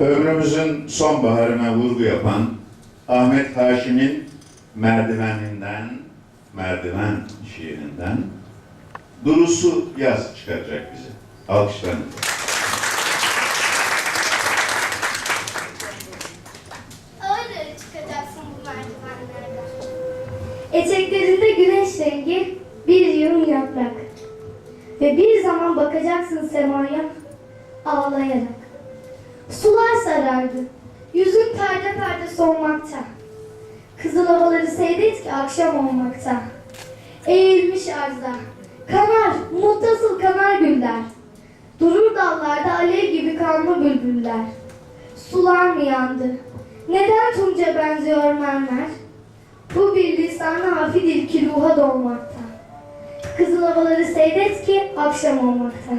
ömrümüzün sonbaharına vurgu yapan Ahmet Haşim'in Merdiveninden, Merdiven şiirinden Durusu yaz çıkaracak bize. Merdivenlerden. Eteklerinde güneş rengi bir yığın yaprak. Ve bir zaman bakacaksın semaya ağlayarak. Sular sarardı. Yüzün perde perde solmakta. Kızıl havaları seyret ki akşam olmakta. Eğilmiş arzda. Kanar, muttasıl kanar güller. Durur dallarda alev gibi kanlı bülbüller. Sular mı yandı? Neden Tunca benziyor mermer? Bu bir lisanı hafidir ki ruha dolmakta. Kızıl havaları seyret ki akşam olmakta.